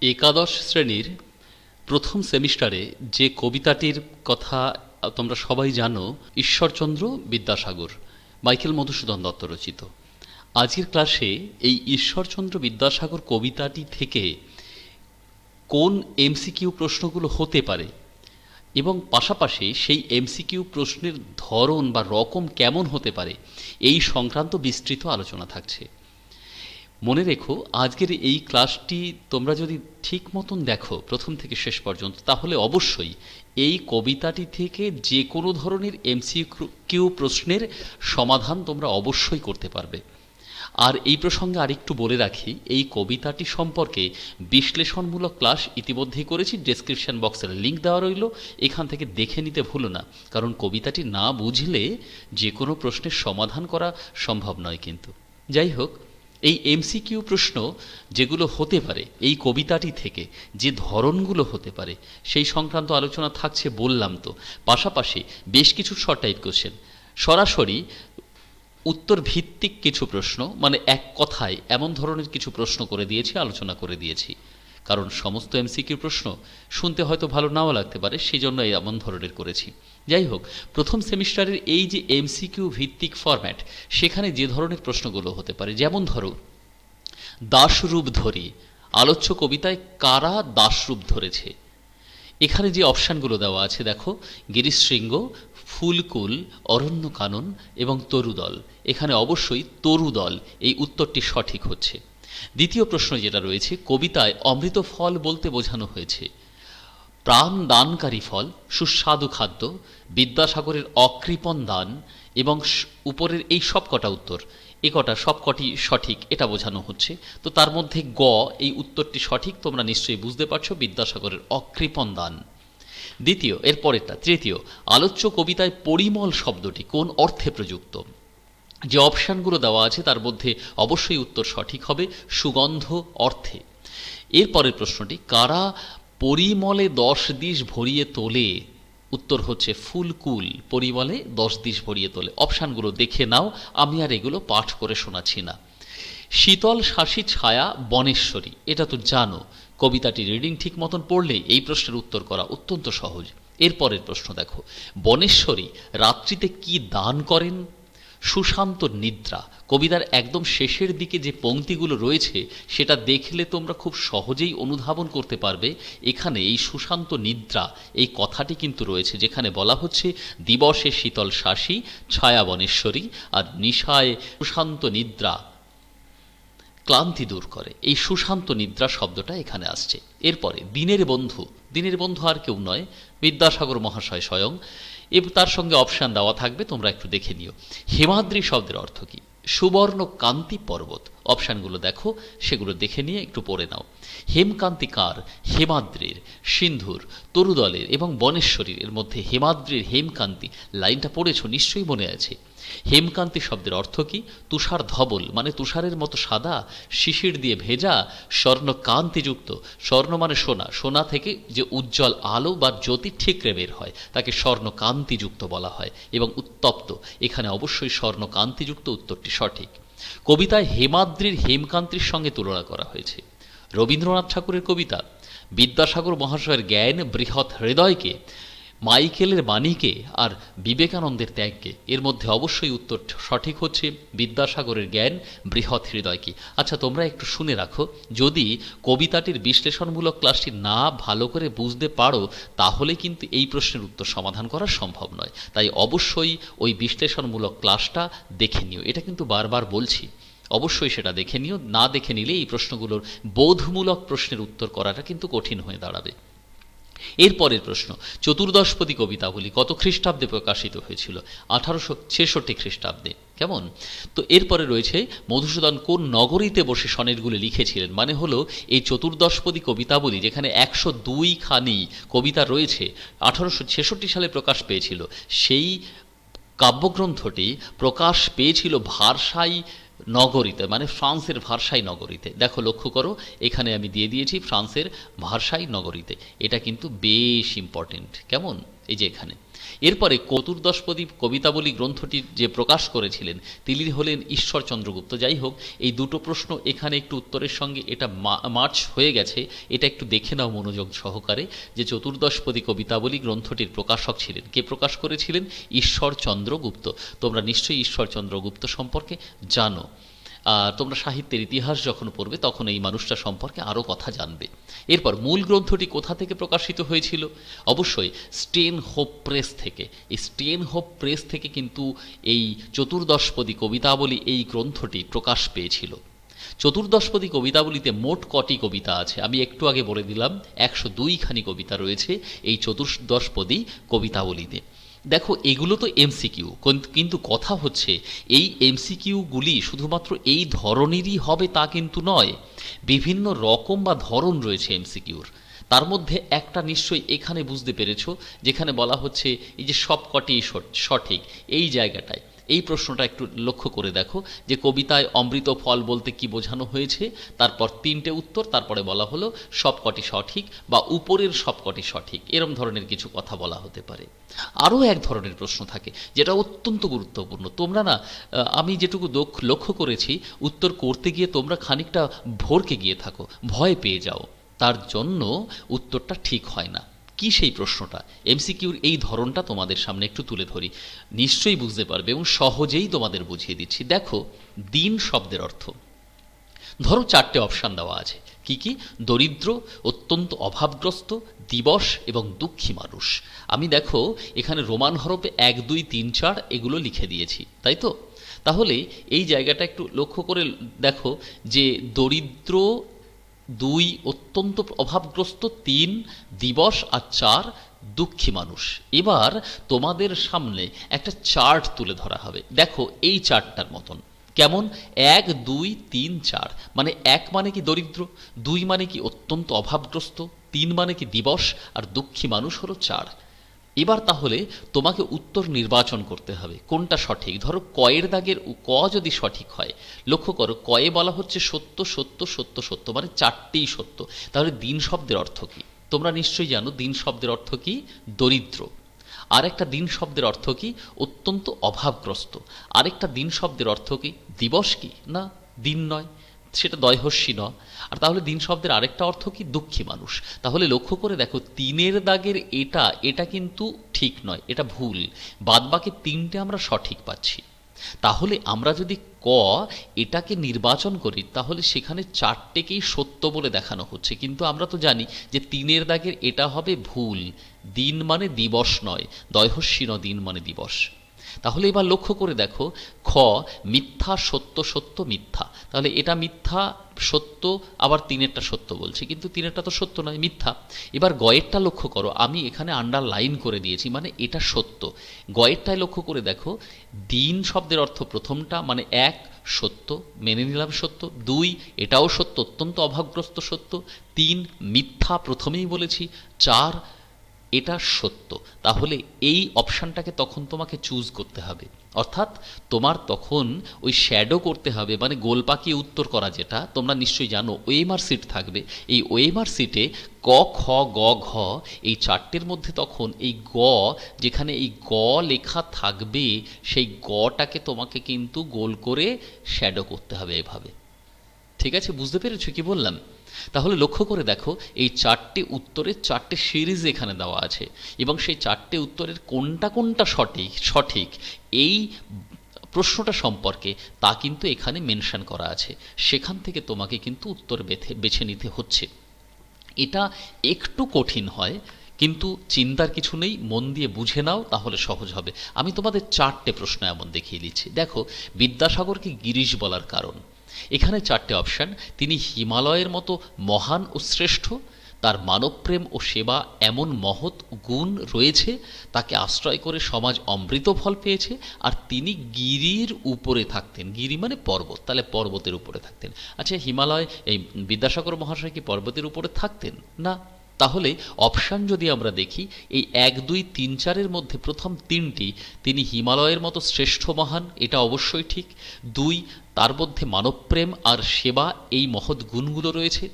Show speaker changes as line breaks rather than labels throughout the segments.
একাদশ শ্রেণির প্রথম সেমিস্টারে যে কবিতাটির কথা তোমরা সবাই জানো, ঈশ্বরচন্দ্র বিদ্যাসাগর, মাইকেল মধুসূদন দত্ত রচিত। আজকের ক্লাসে এই ঈশ্বরচন্দ্র বিদ্যাসাগর কবিতাটি থেকে কোন এমসিকিউ প্রশ্নগুলো হতে পারে এবং পাশাপাশি সেই এমসিকিউ প্রশ্নের ধরন বা রকম কেমন হতে পারে, এই সংক্রান্ত বিস্তৃত আলোচনা থাকছে। মনে রেখো, আজকের এই ক্লাসটি তোমরা যদি ঠিক মতন দেখো প্রথম থেকে শেষ পর্যন্ত, তাহলে অবশ্যই এই কবিতাটি থেকে যে কোনো ধরনের এমসিকিউ প্রশ্নের সমাধান তোমরা অবশ্যই করতে পারবে। আর এই প্রসঙ্গে আরেকটু বলে রাখি, এই কবিতাটি সম্পর্কে বিশ্লেষণমূলক ক্লাস ইতিমধ্যেই করেছি, ডেসক্রিপশন বক্সের লিঙ্ক দেওয়া রইল, এখান থেকে দেখে নিতে ভুলো না, কারণ কবিতাটি না বুঝলে যে কোনো প্রশ্নের সমাধান করা সম্ভব নয় কিন্তু। যাই হোক এই এমসিকিউ প্রশ্ন যেগুলো হতে পারে, এই কবিতাটি থেকে যে ধরনগুলো হতে পারে, সেই সংক্রান্ত আলোচনা থাকছে বললাম তো। পাশাপাশি বেশ কিছু শর্ট টাইপ কোশ্চেন সরাসরি উত্তর ভিত্তিক কিছু প্রশ্ন মানে এক কথায় এমন ধরনের কিছু প্রশ্ন করে দিয়েছি, আলোচনা করে দিয়েছি। কারণ সমস্ত এমসিকিউ প্রশ্ন শুনতে হয়তো ভালো নাও লাগতে পারে সেই জন্য এমন ধরনের করেছি। যাই হোক, প্রথম সেমিস্টারের এই যে এমসিকিউ ভিত্তিক ফরম্যাট, সেখানে যে ধরনের প্রশ্নগুলো হতে পারে, যেমন ধরো, দাসরূপ ধরি, আলোচ্য কবিতায় কারা দাসরূপ ধরেছে? এখানে যে অপশানগুলো দেওয়া আছে, দেখো গিরিশৃঙ্গ ফুলকুল অরণ্য কানন এবং তরুদল। এখানে অবশ্যই তরুদল, এই উত্তরটি সঠিক হচ্ছে। দ্বিতীয় প্রশ্ন যেটা রয়েছে, কবিতায় অমৃত ফল বলতে বোঝানো হয়েছে। প্রাণ দানকারী ফল, সুস্বাদু খাদ্য, বিদ্যাসাগরের অকৃপণ দান এবং উপরের এই সব কটা উত্তর, এ কটা সবকটি সঠিক, এটা বোঝানো হচ্ছে। তো তার মধ্যে গ, এই উত্তরটি সঠিক, তোমরা নিশ্চয়ই বুঝতে পারছ, বিদ্যাসাগরের অকৃপণ দান। দ্বিতীয় এর পরেরটা তৃতীয়, আলোচ্য কবিতায় পরিমল শব্দটি কোন অর্থে প্রযুক্ত? যে অপশানগুলো দেওয়া আছে, তার মধ্যে অবশ্যই উত্তর সঠিক হবে, সুগন্ধ অর্থে। এরপরের প্রশ্নটি, কারা পরিমলে দশ দিশ ভরিয়ে তোলে? উত্তর হচ্ছে ফুলকুল, পরিমলে দশ দিশ ভরিয়ে তোলে। অপশানগুলো দেখে নাও, আমি আর এগুলো পাঠ করে শোনাচ্ছি না। শীতল শাসী ছায়া বনেশ্বরী, এটা তো জানো, কবিতাটি রিডিং ঠিক মতন পড়লেই এই প্রশ্নের উত্তর করা অত্যন্ত সহজ। এরপরের প্রশ্ন দেখো, বনেশ্বরী রাত্রিতে কি দান করেন? সুশান্ত নিদ্রা। কবিতার একদম শেষের দিকে যে পংক্তিগুলো রয়েছে, সেটা দেখলে তোমরা খুব সহজেই অনুধাবন করতে পারবে। এখানে এই সুশান্ত নিদ্রা, এই কথাটি কিন্তু রয়েছে, যেখানে বলা হচ্ছে, দিবসে শীতল শাসী, ছায়াবনেশ্বরী, আর নিশায় সুশান্ত নিদ্রা ক্লান্তি দূর করে। এই সুশান্ত নিদ্রা শব্দটা এখানে আসছে। এরপরে, দিনের বন্ধু। দিনের বন্ধু আর কেউ নয়, বিদ্যাসাগর মহাশয় স্বয়ং। এবং তার সঙ্গে অপশান দেওয়া থাকবে, তোমরা একটু দেখে নিও। হিমাদ্রি শব্দের অর্থ কী? সুবর্ণ কান্তি পর্বত। অপশানগুলো দেখো, সেগুলো দেখে নিয়ে একটু পড়ে নাও। হেমকান্তিকার, হেমাদ্রির, সিন্ধুর, তরুদলের এবং বনেশ্বরীর এর মধ্যে হেমাদ্রির হেমকান্তি লাইনটা পড়েছ নিশ্চয়ই মনে আছে। হেমকান্তি শব্দের অর্থ কি? তুষার ধবল মানে তুষারের মতো সাদা, শিশির দিয়ে ভেজা স্বর্ণ কান্তিযুক্ত স্বর্ণ মানে সোনা সোনা থেকে যে উজ্জ্বল আলো বা জ্যোতি ঠিকরে বের হয়, তাকে স্বর্ণ কান্তিযুক্ত বলা হয় এবং উত্তপ্ত। এখানে অবশ্যই স্বর্ণ কান্তিযুক্ত উত্তরটি সঠিক। কবিতায় হেমাদ্রির হেমকান্তির সঙ্গে তুলনা করা হয়েছে। রবীন্দ্রনাথ ঠাকুরের কবিতা বিদ্যাসাগর মহাশয়ের জ্ঞান বৃহৎ হৃদয়কে মাইকেলের বাণীকে আর বিবেকানন্দের ত্যাগকে। এর মধ্যে অবশ্যই উত্তর সঠিক হচ্ছে বিদ্যাসাগরের জ্ঞান, বৃহৎ হৃদয়কে আচ্ছা তোমরা একটু শুনে রাখো, যদি কবিতাটির বিশ্লেষণমূলক ক্লাসটি না ভালো করে বুঝতে পারো, তাহলে কিন্তু এই প্রশ্নের উত্তর সমাধান করা সম্ভব নয়। তাই অবশ্যই ওই বিশ্লেষণমূলক ক্লাসটা দেখে নিও। এটা কিন্তু বারবার বলছি। অবশ্যই সেটা দেখে নিও। না দেখে নিলে এই প্রশ্নগুলোর বোধমূলক প্রশ্নের উত্তর করাটা কিন্তু কঠিন হয়ে দাঁড়াবে। এরপরের প্রশ্ন, চতুর্দশপদী কবিতাগুলি কত খ্রিস্টাব্দে প্রকাশিত হয়েছিল? আঠারোশো ছেষট্টি খ্রিস্টাব্দে। কেমন? তো এরপরে রয়েছে, মধুসূদন কোন নগরীতে বসে সনেটগুলি লিখেছিলেন? মানে হলো এই চতুর্দশপদী কবিতাবলী যেখানে একশো দুই খানি কবিতা রয়েছে, আঠারোশো ছেষট্টি সালে প্রকাশ পেয়েছিল। সেই কাব্যগ্রন্থটি প্রকাশ পেয়েছিল ভারসাই নগরীতে মানে ফ্রান্সের ভারসাই নগরীতে। দেখো, লক্ষ্য করো, এখানে আমি দিয়ে দিয়েছি ফ্রান্সের ভারসাই নগরীতে। এটা কিন্তু বেশ ইম্পর্টেন্ট কেমন? এই যে এখানে। এরপরে চতুর্দশপদী কবিতাবলী গ্রন্থটি যে প্রকাশ করেছিলেন, তিনি হলেন ঈশ্বরচন্দ্রগুপ্ত। যাই হোক, এই দুটো প্রশ্ন এখানে একটু উত্তরের সঙ্গে এটা মার্চ হয়ে গেছে, এটা একটু দেখে নাও মনোযোগ সহকারে, যে চতুর্দশপদী কবিতাবলী গ্রন্থটির প্রকাশক ছিলেন। কে প্রকাশ করেছিলেন? ঈশ্বরচন্দ্র গুপ্ত তোমরা নিশ্চয়ই ঈশ্বরচন্দ্রগুপ্ত সম্পর্কে জানো। তোমরা সাহিত্যের ইতিহাস যখন পড়বে, তখন এই মানুষটা সম্পর্কে আরও কথা জানবে। এরপর মূল গ্রন্থটি কোথা থেকে প্রকাশিত হয়েছিল? অবশ্যই স্টেন হোপ প্রেস থেকে। এই স্টেন হোপ প্রেস থেকে কিন্তু এই চতুর্দশপদী কবিতাবলী এই গ্রন্থটি প্রকাশ পেয়েছিল। চতুর্দশপদী কবিতাবলিতে মোট কটি কবিতা আছে? আমি একটু আগে বলে দিলাম, একশো দুইখানি কবিতা রয়েছে এই চতুর্দশপদী কবিতাবলিতে। দেখো, এগুলো তো এমসিকিউ কিন্তু কথা হচ্ছে, এই এমসিকিউগুলি শুধুমাত্র এই ধরনেরই হবে তা কিন্তু নয়। বিভিন্ন রকম বা ধরন রয়েছে এমসিকিউর তার মধ্যে একটা নিশ্চয়ই এখানে বুঝতে পেরেছ, যেখানে বলা হচ্ছে এই যে সবকটি সঠিক, এই জায়গাটায়। এই প্রশ্নটা একটু লক্ষ্য করে দেখো যে কবিতায় অমৃত ফল বলতে কি বোঝানো হয়েছে? তারপর তিনটে উত্তর, তারপরে বলা হলো সবকটি সঠিক বা উপরের সবকটি সঠিক। এরম ধরনের কিছু কথা বলা হতে পারে। আরও এক ধরনের প্রশ্ন থাকে, যেটা অত্যন্ত গুরুত্বপূর্ণ। তোমরা না আমি যেটুকু লক্ষ্য করেছি, উত্তর করতে গিয়ে তোমরা খানিকটা ভোরকে গিয়ে থাকো, ভয় পেয়ে যাও। তার জন্য উত্তরটা ঠিক হয় না। কি সেই প্রশ্নটা? এমসিকিউর এই ধরনটা তোমাদের সামনে একটু তুলে ধরি। নিশ্চয়ই বুঝতে পারবে এবং সহজেই তোমাদের বুঝিয়ে দিচ্ছি। দেখো, দিন শব্দের অর্থ। ধরো চারটে অপশান দেওয়া আছে। কি কি? দরিদ্র, অত্যন্ত অভাবগ্রস্ত, দিবস এবং দুঃখী মানুষ। আমি দেখো, এখানে রোমান হরপে এক, দুই, তিন, চার এগুলো লিখে দিয়েছি, তাই তো? তাহলে এই জায়গাটা একটু লক্ষ্য করে দেখো যে দরিদ্র দুই অত্যন্ত অভাবগ্রস্ত, তিন দিবস আর চার দুঃখী মানুষ। এবার তোমাদের সামনে একটা চার্ট তুলে ধরা হবে। দেখো এই চার্টটার মতন। কেমন? এক, দুই, তিন, চার। মানে এক মানে কি দরিদ্র, দুই মানে কি অত্যন্ত অভাবগ্রস্ত, তিন মানে কি দিবস আর দুঃখী মানুষ হলো চার। এবার তাহলে তোমাকে উত্তর নির্বাচন করতে হবে। কোনটা সঠিক? ধরো কয়ের দাগের ক যদি সঠিক হয়, লক্ষ্য করো কয়ে বলা হচ্ছে সত্য সত্য সত্য সত্য মানে চারটেই সত্য। তাহলে দিন শব্দের অর্থ কী? তোমরা নিশ্চয়ই জানো দিন শব্দের অর্থ কি? দরিদ্র। আরেকটা দিন শব্দের অর্থ কি? অত্যন্ত অভাবগ্রস্ত। আরেকটা দিন শব্দের অর্থ কি? দিবস কি? না, দিন নয়। সেটা দয়হস্যি ন আর তাহলে দিন শব্দের আরেকটা অর্থ কি? দুঃখী মানুষ। তাহলে লক্ষ্য করে দেখো, তিনের দাগের এটা এটা কিন্তু ঠিক নয়, এটা ভুল। বাদবাকি তিনটে আমরা সঠিক পাচ্ছি। তাহলে আমরা যদি ক এটাকে নির্বাচন করি, তাহলে সেখানে চারটেকেই সত্য বলে দেখানো হচ্ছে। কিন্তু আমরা তো জানি যে তিনের দাগের এটা হবে ভুল। দিন মানে দিবস নয় দয়হস্যীন দিন মানে দিবস। তাহলে এবার লক্ষ্য করে দেখো, খ, মিথ্যা, সত্য সত্য, মিথ্যা। তাহলে এটা মিথ্যা, সত্য, আবার তিনেরটা সত্য বলছে, কিন্তু তিনেরটা তো সত্য নয়, মিথ্যা। এবার গয়েরটা লক্ষ্য করো, আমি এখানে আন্ডার লাইন করে দিয়েছি মানে এটা সত্য। গয়েরটায় লক্ষ্য করে দেখো, দিন শব্দের অর্থ প্রথমটা মানে এক, সত্য, মেনে নিলাম সত্য। দুই, এটাও সত্য, অত্যন্ত অভাবগ্রস্ত সত্য। তিন, মিথ্যা প্রথমেই বলেছি। চার এটা সত্য। তাহলে এই অপশানটাকে তখন তোমাকে চুজ করতে হবে। অর্থাৎ তোমার তখন ওই শ্যাডো করতে হবে মানে গোল পাকিয়ে উত্তর করা যেটা, তোমরা নিশ্চয়ই জানো, ওয়েমার সিট থাকবে। এই ওয়েমার সিটে ক, খ, গ, ঘ, এই চারটের মধ্যে তখন এই গ, যেখানে এই গ লেখা থাকবে, সেই গটাকে তোমাকে কিন্তু গোল করে শ্যাডো করতে হবে এভাবে। ঠিক আছে? বুঝতে পেরেছ? কি বললাম? তাহলে লক্ষ্য করে দেখো, এই চারটে উত্তরের চারটে সিরিজ এখানে দেওয়া আছে এবং সেই চারটে উত্তরের কোনটা কোনটা সঠিক সঠিক, এই প্রশ্নটা সম্পর্কে তা কিন্তু এখানে মেনশন করা আছে। সেখান থেকে তোমাকে কিন্তু উত্তর বেছে বেছে নিতে হচ্ছে। এটা একটু কঠিন হয়, কিন্তু চিন্তার কিছু নেই, মন দিয়ে বুঝে নাও, তাহলে সহজ হবে। আমি তোমাদের চারটে প্রশ্ন এমন দেখিয়ে দিচ্ছি। দেখো, বিদ্যাসাগরকে গিরিশ বলার কারণ। এখানে চারটে অপশান। তিনি হিমালয়ের মতো মহান ও শ্রেষ্ঠ, তার মানবপ্রেম ও সেবা এমন মহৎ গুণ রয়েছে, তাকে আশ্রয় করে সমাজ অমৃত ফল পেয়েছে, আর তিনি গিরির উপরে থাকতেন। গিরি মানে পর্বত, তাহলে পর্বতের উপরে থাকতেন। আচ্ছা হিমালয়, এই বিদ্যাসাগর মহাশয় কি পর্বতের উপরে থাকতেন? না। তাহলে অপশান যদি আমরা দেখি, এই এক, দুই, তিন, চারের মধ্যে প্রথম তিনটি, তিনি হিমালয়ের মতো শ্রেষ্ঠ মহান, এটা অবশ্যই ঠিক। দুই তার মধ্যে মানবপ্রেম আর সেবা এই মহৎ গুণগুলো রয়েছে।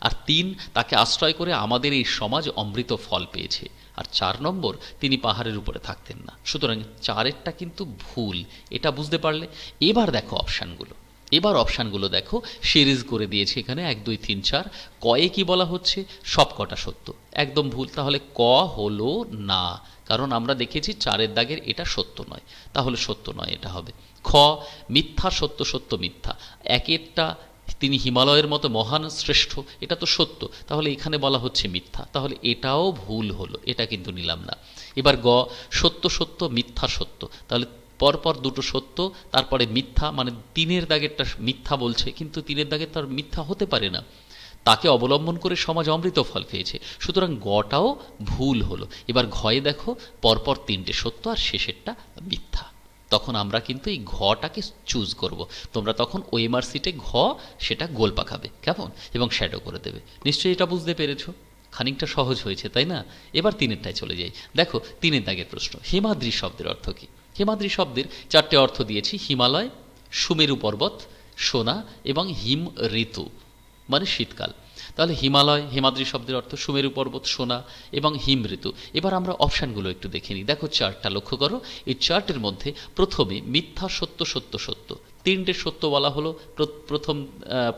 আর তিন, তাকে আশ্রয় করে আমাদের এই সমাজ অমৃত ফল পেয়েছে। আর চার নম্বর, তিনি পাহাড়ের উপরে থাকতেন না। সুতরাং চারেরটা কিন্তু ভুল, এটা বুঝতে পারলে। এবার দেখো অপশানগুলো এবার অপশানগুলো দেখো। সিরিজ করে দিয়েছে এখানে এক, দুই, তিন, চার। কয়ে কি বলা হচ্ছে? সব কটা সত্য। একদম ভুল, তাহলে ক হলো না। কারণ আমরা দেখেছি চারের দাগের এটা সত্য নয়। তাহলে সত্য নয়, এটা হবে। খ, মিথ্যা সত্য সত্য মিথ্যা। একেরটা তিনি হিমালয়ের মতো মহান, শ্রেষ্ঠ, এটা তো সত্য। তাহলে এখানে বলা হচ্ছে মিথ্যা। তাহলে এটাও ভুল হলো, এটা কিন্তু নিলাম না। এবার গ, সত্য সত্য, মিথ্যা, সত্য। তাহলে পরপর দুটো সত্য, তারপরে মিথ্যা মানে তিনের দাগেরটা মিথ্যা বলছে, কিন্তু তিনের দাগের তার মিথ্যা হতে পারে না। তাকে অবলম্বন করে সমাজ অমৃত ফল পেয়েছে সুতরাং গটাও ভুল হলো। এবার ঘয়ে দেখো, পরপর তিনটে সত্য আর শেষেরটা মিথ্যা। তখন আমরা কিন্তু এই ঘটাকে চুজ করব। তোমরা তখন ওএমআর সিটে ঘ, সেটা গোল পাকাবে, কেমন? এবং শ্যাডো করে দেবে। নিশ্চয়ই এটা বুঝতে পেরেছ? খানিকটা সহজ হয়েছে, তাই না? এবার তিনেরটায় চলে যাই। দেখো, তিনের দাগের প্রশ্ন, হেমাদ্রি শব্দের অর্থ কী? হেমাদ্রি শব্দের চারটে অর্থ দিয়েছি। হিমালয়, সুমেরু পর্বত, সোনা এবং হিম ঋতু মানে শীতকাল। তাহলে হিমালয়, হিমাদ্রি শব্দের অর্থ সুমেরু পর্বত, সোনা এবং হিম ঋতু। এবার আমরা অপশানগুলো একটু দেখে নিই। দেখো চার্টটা লক্ষ্য করো। এই চার্টের মধ্যে প্রথমে মিথ্যা সত্য সত্য সত্য। তিনটে সত্য বলা হলো। প্রথম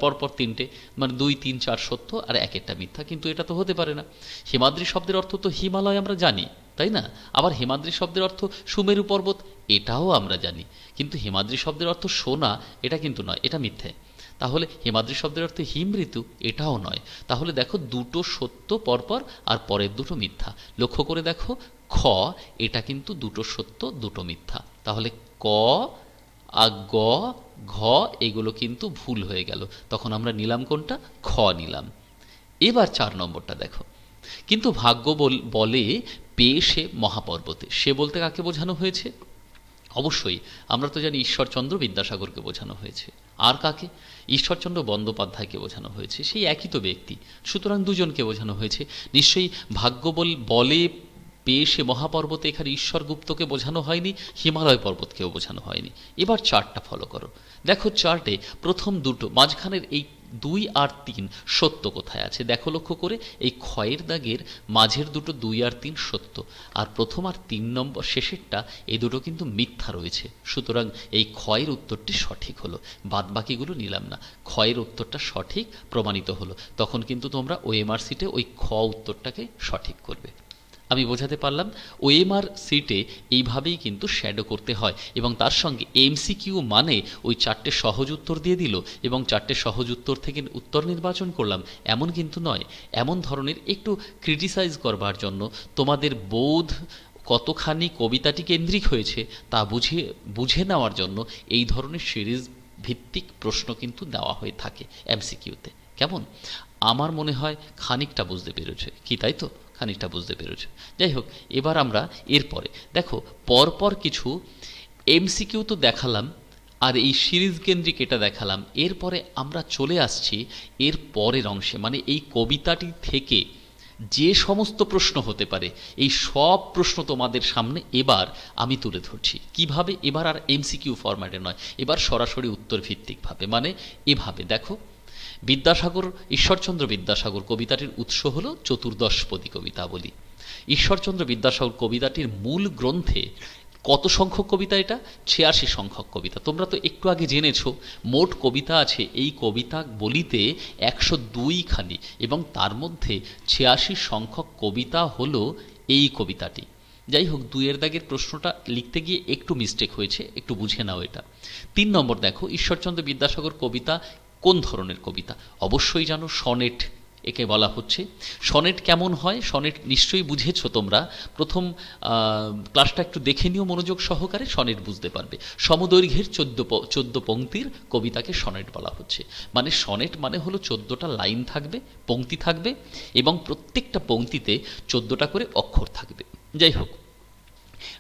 পরপর তিনটে। মানে দুই, তিন, চার সত্য আর এক একটা মিথ্যা। কিন্তু এটা তো হতে পারে না। হিমাদ্রি শব্দের অর্থ তো হিমালয় আমরা জানি। তাই না? আবার হেমাদ্রি শব্দের অর্থ সুমেরু পর্বত, এটাও আমরা জানি। কিন্তু হেমাদ্রি শব্দের অর্থ সোনা, এটা কিন্তু নয়, এটা মিথ্যে। তাহলে হেমাদ্রি শব্দের অর্থে হিম ঋতু, এটাও নয়। তাহলে দেখো দুটো সত্য পরপর আর পরের দুটো মিথ্যা। লক্ষ্য করে দেখো, খ, এটা কিন্তু দুটো সত্য, দুটো মিথ্যা। তাহলে ক আর গ, ঘ, এগুলো কিন্তু ভুল হয়ে গেল। তখন আমরা নিলাম কোনটা? খ নিলাম। এবার চার নম্বরটা দেখো। কিন্তু ভাগ্য বলে পেয়ে সে মহাপর্বতে। সে বলতে কাকে বোঝানো হয়েছে? অবশ্যই, আমরা তো জানি ঈশ্বরচন্দ্র বিদ্যাসাগরকে বোঝানো হয়েছে। আর কাকে? ঈশ্বরচন্দ্র বন্দ্যোপাধ্যায়কে বোঝানো হয়েছে। সেই একই তো ব্যক্তি। সুতরাং দুজনকে বোঝানো হয়েছে। নিশ্চয়ই ভাগ্য বলে পেয়ে সে মহাপর্বতে এখানে ঈশ্বরগুপ্তকে বোঝানো হয়নি, হিমালয় পর্বতকেও বোঝানো হয়নি। এবার চার্টটা ফলো করো। দেখো চার্টে প্রথম দুটো, মাঝখানের এই দুই আর তিন সত্য কোথায় আছে? দেখো লক্ষ্য করে, এই ক্ষয়ের দাগের মাঝের দুটো দুই আর তিন সত্য, আর প্রথম আর তিন নম্বর শেষেরটা, এই দুটো কিন্তু মিথ্যা রয়েছে। সুতরাং এই ক্ষয়ের উত্তরটি সঠিক হলো। বাদ বাকিগুলো নিলাম না। ক্ষয়ের উত্তরটা সঠিক, প্রমাণিত হলো। তখন কিন্তু তোমরা ওএমআর সিটে ওই খ উত্তরটাকে সঠিক করবে। আমি বোঝাতে পারলাম ওএমআর সিটে এইভাবেই কিন্তু শ্যাডো করতে হয় এবং তার সঙ্গে এমসিকিউ মানে ওই চারটে সহজ উত্তর দিয়ে দিল এবং চারটে সহজ উত্তর থেকে উত্তর নির্বাচন করলাম। এমন কিন্তু নয়, এমন ধরনের একটু ক্রিটিসাইজ করবার জন্য তোমাদের বোধ কতখানি কবিতাটি কেন্দ্রিক হয়েছে তা বুঝে বুঝে নেওয়ার জন্য এই ধরনের সিরিজ ভিত্তিক প্রশ্ন কিন্তু দেওয়া হয়ে থাকে এমসিকিউতে কেমন? আমার মনে হয় খানিকটা বুঝতে পেরেছে। কি তাই তো? খানিকটা বুঝতে পেরেছে। যাই হোক, এবার আমরা এরপরে দেখো, পরপর কিছু এমসিকিউ তো দেখালাম, আর এই সিরিজ কেন্দ্রিক এটা দেখালাম। এরপরে আমরা চলে আসছি এর পরের অংশে মানে এই কবিতাটি থেকে যে সমস্ত প্রশ্ন হতে পারে, এই সব প্রশ্ন তোমাদের সামনে এবার আমি তুলে ধরছি। কীভাবে? এবার আর এমসিকিউ ফরম্যাটে নয়। এবার সরাসরি উত্তর ভিত্তিকভাবে মানে এভাবে। দেখো বিদ্যাসাগর, ঈশ্বরচন্দ্র বিদ্যাসাগর কবিতাটির উৎস হল চতুর্দশপদী কবিতাবলী ঈশ্বরচন্দ্র বিদ্যাসাগর কবিতাটির মূল গ্রন্থে কত সংখ্যক কবিতা এটা? ছিয়াশি সংখ্যক কবিতা। তোমরা তো একটু আগে জেনেছ, মোট কবিতা আছে এই কবিতা বলিতে একশো দুইখানি এবং তার মধ্যে ছিয়াশি সংখ্যক কবিতা হলো এই কবিতাটি। যাই হোক, দুইয়ের দাগের প্রশ্নটা লিখতে গিয়ে একটু মিস্টেক হয়েছে, একটু বুঝে নাও এটা। তিন নম্বর দেখো, ঈশ্বরচন্দ্র বিদ্যাসাগর কবিতা কোন ধরনের কবিতা? অবশ্যই জানো, সনেট একে বলা হচ্ছে। সনেট কেমন হয়? সনেট নিশ্চয়ই বুঝেছ তোমরা। প্রথম ক্লাসটা একটু দেখে নিও মনোযোগ সহকারে, সনেট বুঝতে পারবে। সমদৈর্ঘ্যের চোদ্দ চোদ্দ পংক্তির কবিতাকে সনেট বলা হচ্ছে। মানে সনেট মানে হলো চোদ্দোটা লাইন থাকবে, পংক্তি থাকবে এবং প্রত্যেকটা পংক্তিতে চোদ্দোটা করে অক্ষর থাকবে। যাই হোক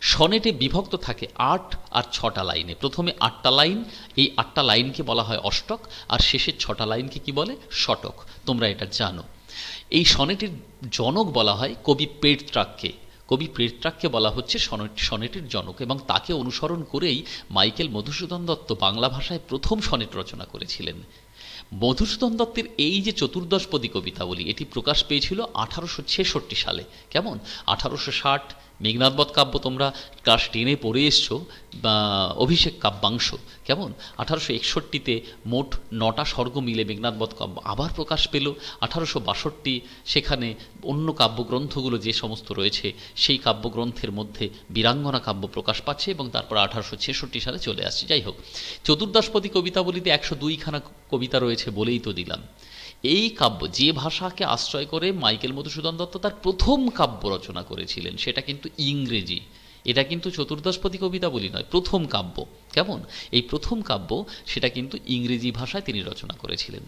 সনেটে বিভক্ত থাকে আট আর ছটা লাইনে। প্রথমে আটটা লাইন, এই আটটা লাইনকে বলা হয় অষ্টক, আর শেষের ছটা লাইনকে কি বলে? শটক তোমরা এটা জানো। এই সনেটের জনক বলা হয় কবি পেট্রাককে কবি পেট্রাককে বলা হচ্ছে সনেট সনেটের জনক এবং তাকে অনুসরণ করেই মাইকেল মধুসূদন দত্ত বাংলা ভাষায় প্রথম সনেট রচনা করেছিলেন। মধুসূদন দত্তের এই যে চতুর্দশপদী কবিতাবলী, এটি প্রকাশ পেয়েছিল আঠারোশো ছেষট্টি সালে। কেমন? আঠারোশো ষাট মেঘনাথবধ কাব্য তোমরা ক্লাস টেনে পড়ে এসছো অভিষেক কাব্যাংশ, কেমন? আঠারোশো একষট্টিতে মোট নটা স্বর্গ মিলে মেঘনাথবধ কাব্য আবার প্রকাশ পেল। আঠারোশো বাষট্টি, সেখানে অন্য কাব্যগ্রন্থগুলো যে সমস্ত রয়েছে, সেই কাব্যগ্রন্থের মধ্যে বীরাঙ্গনা কাব্য প্রকাশ পাচ্ছে এবং তারপর আঠারোশো ছেষট্টি সালে চলে আসছে। যাই হোক চতুর্দশপদী কবিতাবলিতে একশো দুইখানা কবিতা রয়েছে বলেই তো দিলাম। এই কাব্য, যে ভাষাকে আশ্রয় করে মাইকেল মধুসূদন দত্ত তার প্রথম কাব্য রচনা করেছিলেন, সেটা কিন্তু ইংরেজি। এটা কিন্তু চতুর্দশপদী কবিতা বলি নয়, প্রথম কাব্য। কেমন? এই প্রথম কাব্য, সেটা কিন্তু ইংরেজি ভাষায় তিনি রচনা করেছিলেন।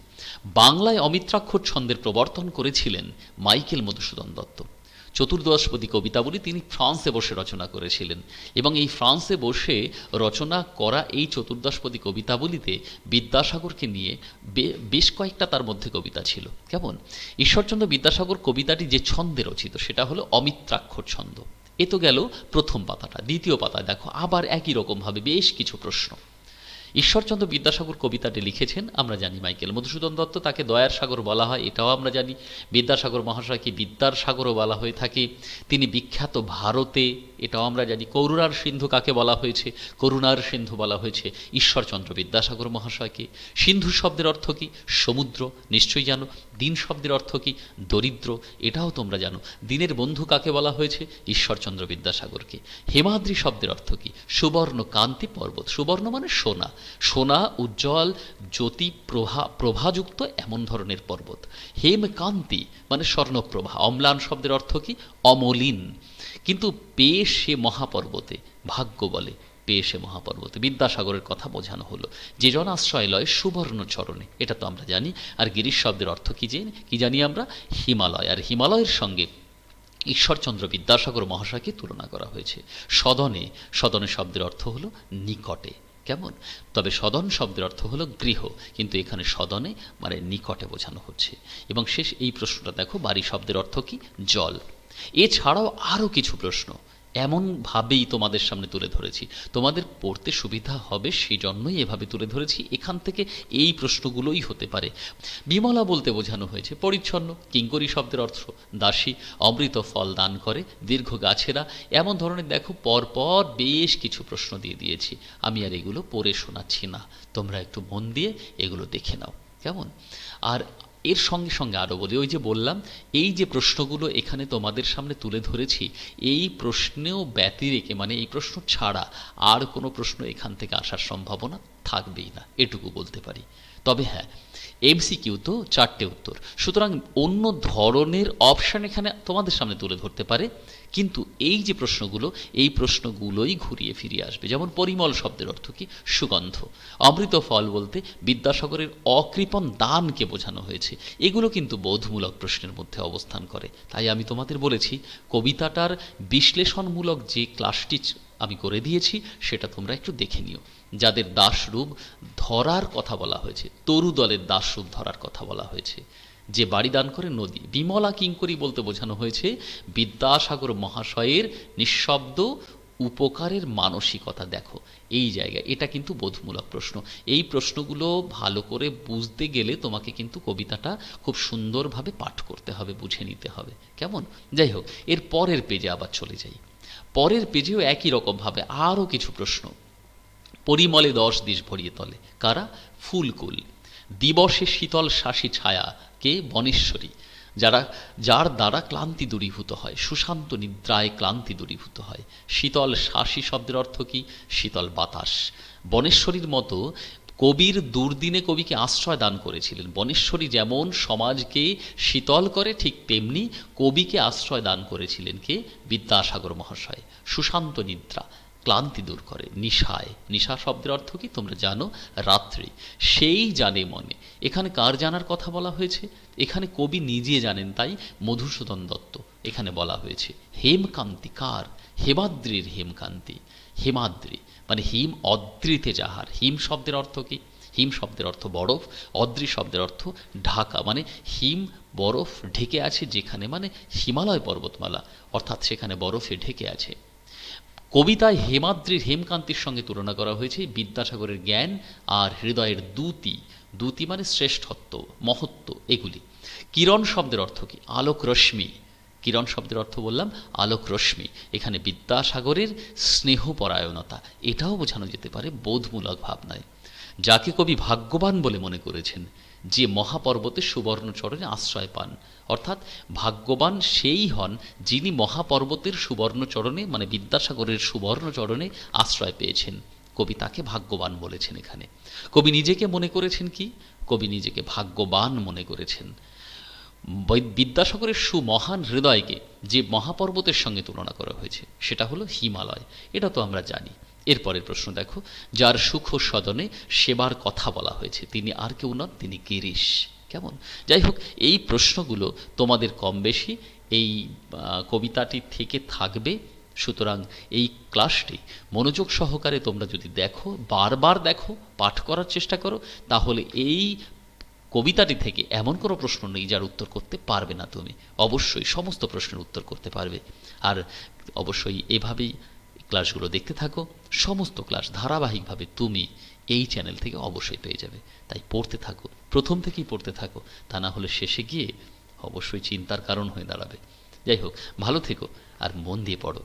বাংলায় অমিত্রাক্ষর ছন্দের প্রবর্তন করেছিলেন মাইকেল মধুসূদন দত্ত। চতুর্দশপদী কবিতাবলী তিনি ফ্রান্সে বসে রচনা করেছিলেন। এবং এই ফ্রান্সে বসে রচনা করা এই চতুর্দশপদী কবিতাবলিতে বিদ্যাসাগরকে নিয়ে বেশ কয়েকটা তার মধ্যে কবিতা ছিল। কেমন? ঈশ্বরচন্দ্র বিদ্যাসাগর কবিতাটি যে ছন্দে রচিত, সেটা হলো অমিত্রাক্ষর ছন্দ। এ তো গেল প্রথম পাতাটা, দ্বিতীয় পাতায় দেখো, আবার একই রকমভাবে বেশ কিছু প্রশ্ন। ঈশ্বরচন্দ্র বিদ্যাসাগর কবিতাটি লিখেছেন, আমরা জানি মাইকেল মধুসূদন দত্ত, তাকে দয়ার সাগর বলা হয়, এটাও আমরা জানি। বিদ্যাসাগর মহাশয়কে বিদ্যার সাগরও বলা হয়ে থাকে। তিনি বিখ্যাত ভারতে, এটাও আমরা জানি, করুণার সিন্ধু কাকে বলা হয়েছে? করুণার সিন্ধু বলা হয়েছে। ঈশ্বরচন্দ্র বিদ্যাসাগর মহাশয়কে। সিন্ধু শব্দের অর্থ কি? সমুদ্র, নিশ্চয়ই জানো। দিন শব্দের অর্থ কি? দরিদ্র, এটাও তোমরা জানো। দিনের বন্ধু কাকে বলা হয়েছে? ঈশ্বরচন্দ্র বিদ্যাসাগরকে। হেমাদ্রি শব্দের অর্থ কি? সুবর্ণ কান্তি পর্বত। সুবর্ণ মানে সোনা। সোনা, উজ্জ্বল জ্যোতি প্রভা প্রভাযুক্ত এমন ধরনের পর্বত। হেমকান্তি মানে স্বর্ণপ্রভা। অম্লান শব্দের অর্থ কি? অমলিন। কিন্তু পেয়ে সে মহাপর্বতে, ভাগ্য বলে পেয়ে সে মহাপর্বতে, বিদ্যাসাগরের কথা বোঝানো হলো। যে জন আশ্রয় লয় সুবর্ণ চরণে, এটা তো আমরা জানি। আর গিরিশ শব্দের অর্থ কি যে, কি জানি আমরা? হিমালয়। আর হিমালয়ের সঙ্গে ঈশ্বরচন্দ্র বিদ্যাসাগর মহাশয়কে তুলনা করা হয়েছে। সদনে সদনে শব্দের অর্থ হলো নিকটে। কেমন? তবে সদন শব্দের অর্থ হলো গৃহ, কিন্তু এখানে সদনে মানে নিকটে বোঝানো হচ্ছে। এবং শেষ এই প্রশ্নটা দেখো, বাড়ি শব্দের অর্থ কি? জল। এছাড়াও আরও কিছু প্রশ্ন। এমনভাবেই তোমাদের সামনে তুলে ধরেছি। তোমাদের পড়তে সুবিধা হবে সেই জন্যই এভাবে তুলে ধরেছি। এখান থেকে এই প্রশ্নগুলোই হতে পারে। বিমলা বলতে বোঝানো হয়েছে, পরিচ্ছন্ন, কিঙ্করি শব্দের অর্থ দাসী, অমৃত ফল দান করে, দীর্ঘ গাছেরা। এমন ধরনের, দেখো, পরপর বেশ কিছু প্রশ্ন দিয়ে দিয়েছি। আমি আর এগুলো পড়ে শোনাচ্ছি না। তোমরা একটু মন দিয়ে এগুলো দেখে নাও। কেমন? আর এর সঙ্গে সঙ্গে আরও বলি, ওই যে বললাম, এই যে প্রশ্নগুলো এখানে তোমাদের সামনে তুলে ধরেছি, এই প্রশ্নেও ব্যতি রেখে মানে এই প্রশ্ন ছাড়া আর কোনো প্রশ্ন এখান থেকে আসার সম্ভাবনা থাকবেই না, এটুকু বলতে পারি। তবে হ্যাঁ এমসিকিউ তো চারটে উত্তর। সুতরাং অন্য ধরনের অপশান এখানে তোমাদের সামনে তুলে ধরতে পারে। কিন্তু এই যে প্রশ্নগুলো, এই প্রশ্নগুলোই ঘুরিয়ে ফিরিয়ে আসবে। যেমন পরিমল শব্দের অর্থ কি? সুগন্ধ। অমৃত ফল বলতে বিদ্যাসাগরের অকৃপণ দানকে বোঝানো হয়েছে। এগুলো কিন্তু বোধমূলক প্রশ্নের মধ্যে অবস্থান করে। তাই আমি তোমাদের বলেছি, কবিতাটার বিশ্লেষণমূলক যে ক্লাসটি আমি করে দিয়েছি, সেটা তোমরা একটু দেখে নিও। যাদের দাসরূপ ধরার কথা বলা হয়েছে, তরু দলের দাসরূপ ধরার কথা বলা হয়েছে। যে বাড়ি দান করে নদী, বিমলা কিঙ্করি বলতে বোঝানো হয়েছে, বিদ্যাসাগর মহাশয়ের নিঃশব্দ উপকারের মানসিকতা দেখো। এই জায়গায়, এটা কিন্তু বোধমূলক প্রশ্ন। এই প্রশ্নগুলো ভালো করে বুঝতে গেলে তোমাকে কিন্তু কবিতাটা খুব সুন্দরভাবে পাঠ করতে হবে, বুঝে নিতে হবে। কেমন? যাই হোক, এর পরের পেজে আবার চলে যাই। পরের পেজেও একই রকমভাবে আরও কিছু প্রশ্ন। পরিমলে দশ দিশ ভরিয়ে তলে। কারা? ফুলকুল। দিবসে শীতল শাসী ছায়া কে? বনেশ্বরী। যারা, যার দ্বারা ক্লান্তি দূরীভূত হয়, সুশান্ত নিদ্রায় ক্লান্তি দূরীভূত হয়। শীতল শাসী শব্দের অর্থ কি? শীতল বাতাস। বনেশ্বরীর মতো কবির দুর্দিনে কবিকে আশ্রয় দান করেছিলেন। বনেশ্বরী যেমন সমাজকে শীতল করে, ঠিক তেমনি কবিকে আশ্রয় দান করেছিলেন কে? বিদ্যাসাগর মহাশয়। সুশান্ত নিদ্রা। ক্লান্তি দূর করে, নিশায়। নিশা শব্দের অর্থ কি? তোমরা জানো, রাত্রি। সেই জানে মনে। এখানে কার জানার কথা বলা হয়েছে? এখানে কবি নিজে জানেন তাই মধুসূদন দত্ত। এখানে বলা হয়েছে, হেমকান্তি কার? হেমাদ্রির হেমকান্তি। হেমাদ্রি মানে হিম অদ্রিতে যাহার। হিম শব্দের অর্থ কি? হিম শব্দের অর্থ বরফ, অদ্রি শব্দের অর্থ ঢাকা। মানে হিম, বরফ ঢেকে আছে যেখানে মানে হিমালয় পর্বতমালা, অর্থাৎ সেখানে বরফে ঢেকে আছে। কবিতায় হেমাদ্রির হেমকান্তির সঙ্গে তুলনা করা হয়েছে বিদ্যাসাগরের জ্ঞান আর হৃদয়ের দুতি। দ্যুতি মানে শ্রেষ্ঠত্ব, মহত্ব, এগুলি। কিরণ শব্দের অর্থ কি? আলোক রশ্মি। কিরণ শব্দের অর্থ বললাম আলোক রশ্মি। এখানে বিদ্যাসাগরের স্নেহপরায়ণতা, এটাও বোঝানো যেতে পারে বোধমূলক ভাবনায়। যাকে কবি ভাগ্যবান বলে মনে করেছেন, যে মহাপর্বতে সুবর্ণচরণে আশ্রয় পান। অর্থাৎ ভাগ্যবান সেই হন যিনি মহাপর্বতের সুবর্ণচরণে মানে বিদ্যাসাগরের সুবর্ণচরণে আশ্রয় পেয়েছেন। কবি তাকে ভাগ্যবান বলেছেন এখানে। কবি নিজেকে মনে করেছেন কি? কবি নিজেকে ভাগ্যবান মনে করেছেন। বিদ্যাসাগরের সুমহান হৃদয়কে যে মহাপর্বতের সঙ্গে তুলনা করা হয়েছে, সেটা হলো হিমালয়। এটা তো আমরা জানি। এরপরের প্রশ্ন দেখো, যার সুখ সদনে সেবার কথা বলা হয়েছে, তিনি আর কেউ নন, তিনি গিরিশ। কেমন? যাই হোক এই প্রশ্নগুলো তোমাদের কম বেশি, এই কবিতাটি থেকে থাকবে। সুতরাং এই ক্লাসটি মনোযোগ সহকারে তোমরা যদি দেখো, বারবার দেখো, পাঠ করার চেষ্টা করো, তাহলে এই কবিতাটি থেকে এমন কোনো প্রশ্ন নেই যার উত্তর করতে পারবে না তুমি। অবশ্যই সমস্ত প্রশ্নের উত্তর করতে পারবে। আর অবশ্যই এভাবেই ক্লাসগুলো দেখতে থাকো। সমস্ত ক্লাস ধারাবাহিকভাবে তুমি এই চ্যানেল থেকে অবশ্যই পেয়ে যাবে। তাই পড়তে থাকো। প্রথম থেকেই পড়তে থাকো। তা না হলে শেষে গিয়ে অবশ্যই চিন্তার কারণ হয়ে দাঁড়াবে। যাই হোক, ভালো থেকো আর মন দিয়ে পড়ো।